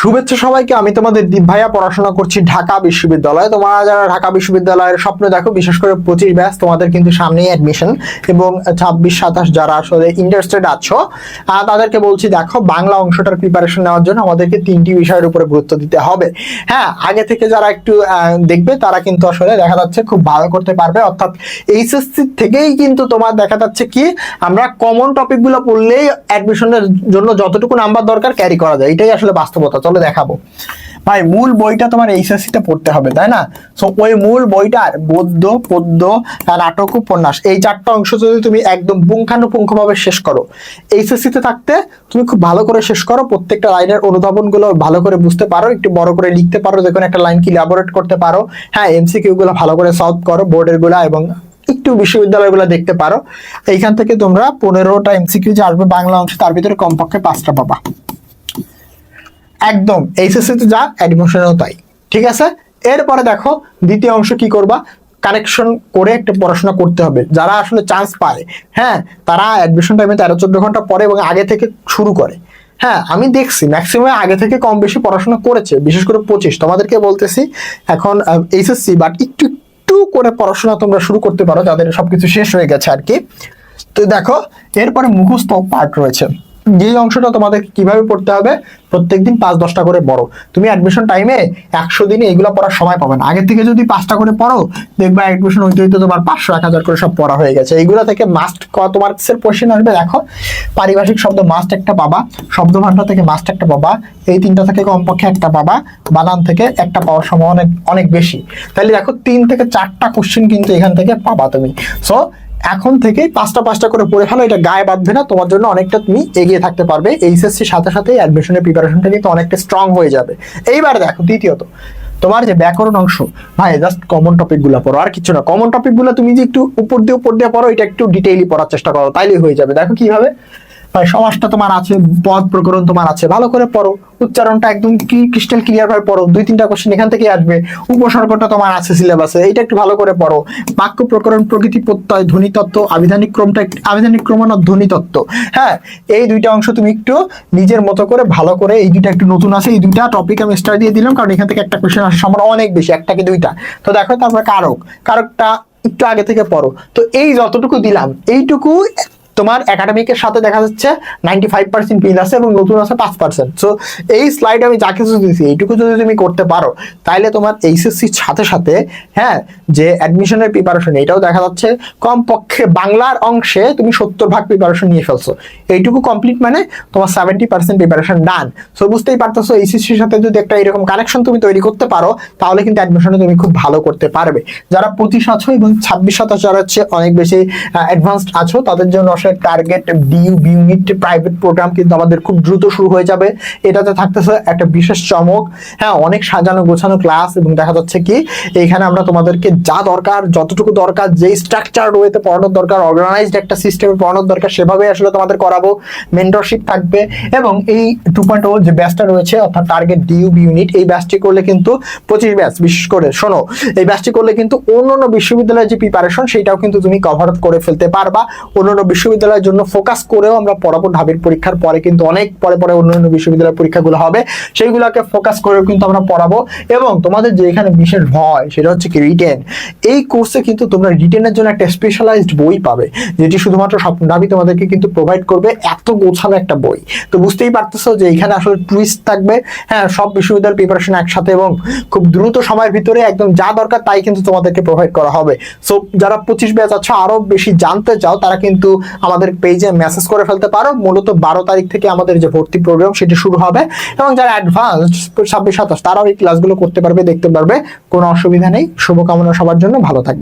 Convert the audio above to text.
শুভেচ্ছা সবাইকে। আমি তোমাদের দীপ ভাইয়া, পড়াশোনা করছি ঢাকা বিশ্ববিদ্যালয়ে। তোমরা যারা ঢাকা বিশ্ববিদ্যালয়ের স্বপ্ন দেখো, বিশেষ করে পঁচিশ ব্যাচ, তোমাদের কিন্তু সামনেই অ্যাডমিশন এবং ছাব্বিশ, সাতাশ যারা আসলে ইন্টারেস্টেড আছো তাদেরকে বলছি, দেখো, বাংলা অংশটার প্রিপারেশন নেওয়ার জন্য আমাদেরকে তিনটি বিষয়ের উপরে গুরুত্ব দিতে হবে। হ্যাঁ আগে থেকে যারা একটু দেখবে, তারা কিন্তু আসলে দেখা যাচ্ছে খুব ভালো করতে পারবে। অর্থাৎ এইচএসসি থেকেই কিন্তু তোমার দেখা যাচ্ছে কি, আমরা কমন টপিকগুলো পড়লেই অ্যাডমিশনের জন্য যতটুকু নাম্বার দরকার ক্যারি করা যায়। এটাই আসলে বাস্তবতা। চলো দেখাবো। ভাই, মূল বইটা তোমার এইচএসসি তে পড়তে হবে, তাই না? সো ওই মূল বইটার গদ্য পদ্য নাটক উপন্যাস এই চারটা অংশ যদি তুমি একদম পুঙ্খানুপুঙ্খভাবে শেষ করো এইচএসসি তে থাকতে তুমি খুব ভালো করে শেষ করো, প্রত্যেকটা লাইনের অনুধাবনগুলো ভালো করে বুঝতে পারো, একটু বড় করে লিখতে পারো, যে কোনো একটা লাইন কি ল্যাবোরেট করতে পারো হ্যাঁ এমসিকিউ গুলো ভালো করে সলভ করো বোর্ডেরগুলা এবং একটু বিশ্ববিদ্যালয়গুলো দেখতে পারো। এইখান থেকে তোমরা পনেরোটা এমসিকিউ যে আসবে বাংলা অংশ, তার ভিতরে কমপক্ষে পাঁচটা পাবা। একদম এইচএসসি তে যা অ্যাডমিশনেও তাই, ঠিক আছে? এরপরে দেখো, দ্বিতীয় অংশ কি করবা? কানেকশন করে একটা পড়াশোনা করতে হবে। যারা আসলে চান্স পায় হ্যাঁ তারা অ্যাডমিশন টাইমে তেরো চোদ্দ ঘণ্টা পরে এবং আগে থেকে শুরু করে। হ্যাঁ আমি দেখছি ম্যাক্সিমাম আগে থেকে কম বেশি পড়াশোনা করেছে, বিশেষ করে পঁচিশ। তোমাদেরকে বলতেছি, এখন এইচএসসি বাট একটু একটু করে পড়াশোনা তোমরা শুরু করতে পারো, যাদের সবকিছু শেষ হয়ে গেছে আর কি। তো দেখো, এরপরে মুখস্থ পার্ট রয়েছে। যেই অংশটা তোমাদের কীভাবে পড়তে হবে, প্রত্যেকদিন পাঁচ দশটা করে পড়ো। তুমি অ্যাডমিশন টাইমে একশো দিনে এগুলো পড়ার সময় পাবে না। আগে থেকে যদি পাঁচটা করে পড়ো, দেখবা অ্যাডমিশন হইতে হইতে তোমার পাঁচশো, এক হাজার করে সব পড়া হয়ে গেছে। এইগুলো থেকে মাস্ট তোমার কিসের কোশ্চেন আসবে, দেখো। পারিভাষিক শব্দ মাস্ট একটা পাবা শব্দ ভান্ডার থেকে মাস্ট একটা পাবা, এই তিনটা থেকে কমপক্ষে একটা পাবা, বানান থেকে একটা পাওয়ার সম্ভাবনা অনেক অনেক বেশি। তাহলে দেখো, তিন থেকে চারটা কোশ্চেন কিন্তু এখান থেকে পাবা তুমি। সো এখন থেকে পাঁচটা পাঁচটা করে পড়ে ফেলো, এটা গায়ে বাঁধবে না। তোমার জন্য অনেকটা তুমি এগিয়ে থাকতে পারবে। এইচএসসির সাথে সাথে অ্যাডমিশনের প্রিপারেশনটা কিন্তু অনেকটা স্ট্রং হয়ে যাবে। এইবার দেখো, দ্বিতীয়ত, তোমার যে ব্যাকরণ অংশ, ভাই জাস্ট কমন টপিকগুলো পড়ো, আর কিছু না। কমন টপিকগুলো তুমি যে একটু উপর দিয়ে উপর দিয়ে পড়ো, এটা একটু ডিটেইলি পড়ার চেষ্টা করো, তাইলেই হয়ে যাবে। দেখো কীভাবে ভাই সমাজটা তোমার আছে পদ প্রকরণ তোমার আছে। ভালো করে পড়ো। উচ্চারণটা একদম কি ক্রিস্টাল ক্লিয়ার ভাবে পড়ো। দুই, তিনটা কোশ্চেন এখান থেকে আসবে। উপসর্গটা তোমার আছে সিলেবাসে এটা একটু ভালো করে পড়ো। বাক্য প্রকরণ, প্রকৃতি প্রত্যয় ধ্বনিতত্ত্ব আবিধানিক ক্রমটা আবিধানিক ক্রমণ আর ধ্বনিতত্ত্ব হ্যাঁ এই দুইটা অংশ তুমি একটু নিজের মতো করে, ভালো করে এই দুইটা একটু নতুন আছে। এই দুইটা টপিক আমি স্টার দিয়ে দিলাম, কারণ এখান থেকে একটা কোশ্চেন আসার সম্ভাবনা অনেক বেশি। একটা কি দুইটা? তো দেখো, তারপরে কারক। কারকটা একটু আগে থেকে পড়ো। তো এই যতটুকু দিলাম, এইটুকু তোমার একাডেমিকের সাথে দেখা যাচ্ছে নাইনটি ফাইভ পার্সেন্ট মিল আছে এবং নতুন আছে পাঁচ পার্সেন্ট সো এই স্লাইড আমি যা কিছু দিয়েছি, এইটুকু যদি তুমি করতে পারো তাহলে তোমার এইচএসসির সাথে সাথে হ্যাঁ যে অ্যাডমিশনের প্রিপারেশন এটাও দেখা যাচ্ছে কমপক্ষে বাংলার অংশে তুমি সত্তর ভাগ প্রিপারেশন নিয়ে ফেলছো। এইটুকু কমপ্লিট মানে তোমার seventy percent preparation done so বুঝতেই পারতেছো এইচএসসির সাথে যদি একটা এরকম কানেকশন তুমি তৈরি করতে পারো, তাহলে কিন্তু অ্যাডমিশনে তুমি খুব ভালো করতে পারবে। যারা পঁচিশ আছো এবং ছাব্বিশ সাতাশ যারা হচ্ছে অনেক বেশি অ্যাডভান্সড আছো, তাদের জন্য আসলে target DU unit private programme কিন্তু আমাদের খুব দ্রুত শুরু হয়ে যাবে। এটাতে থাকতেছে একটা বিশেষ চমক। হ্যাঁ অনেক সাজানো গোছানো ক্লাস এবং দেখা যাচ্ছে কি, এইখানে আমরা তোমাদেরকে যা দরকার, যতটুকু দরকার, যেই স্ট্রাকচার ওয়েতে পড়ানোর দরকার অর্গানাইজড একটা সিস্টেমে পড়ানোর দরকার সেভাবে আসলে তোমাদের করাবো। মেন্টরশিপ থাকবে এবং এই টু পয়েন্ট ও যে ব্যাচটা রয়েছে, অর্থাৎ টার্গেট ডিউব ইউনিট এই ব্যাচটি করলে কিন্তু পঁচিশ ব্যাচ বিশেষ করে শোনো, এই ব্যাচটি করলে কিন্তু অন্য অন্য বিশ্ববিদ্যালয়ের যে প্রিপারেশন সেটাও কিন্তু তুমি কভার আপ করে ফেলতে পারবা। অন্যান্য বিশ্ববিদ্যালয়ের জন্য ফোকাস করেও আমরা পড়াবো ঢাবির পরীক্ষার পরে, কিন্তু অনেক পরে পরে অন্যান্য বিশ্ববিদ্যালয়ের পরীক্ষাগুলো হবে। সেইগুলোকে ফোকাস করেও কিন্তু আমরা পড়াবো। এবং তোমাদের যে এখানে বিশেষ ভয়, সেটা হচ্ছে কি রিটেন এই কোর্সে কিন্তু তোমরা রিটেনের জন্য একটা স্পেশালাইজড বই পাবে, যেটি শুধুমাত্র ঢাবি তোমাদেরকে কিন্তু প্রোভাইড করবে এত গোছানো একটা বই। তো বুঝতেই পারতেছো যে এখানে আসলে টুইস্ট থাকবে। হ্যাঁ সব বিশ্ববিদ্যালয়ের প্রিপারেশন একসাথে এবং খুব দ্রুত সময়ের ভিতরে একদম যা দরকার তাই কিন্তু তোমাদেরকে প্রোভাইড করা হবে। সো যারা পঁচিশ ব্যাচ আছো, আরও বেশি জানতে চাও, তারা কিন্তু আমাদের পেজে মেসেজ করে ফেলতে পারো। মূলত বারো তারিখ থেকে আমাদের যে ভর্তি প্রোগ্রাম সেটি শুরু হবে এবং যারা অ্যাডভান্স ছাব্বিশ, সাতাশ, তারাও এই ক্লাসগুলো করতে পারবে, দেখতে পারবে। কোনো অসুবিধা নেই। শুভকামনা সবার জন্য। ভালো থাকবে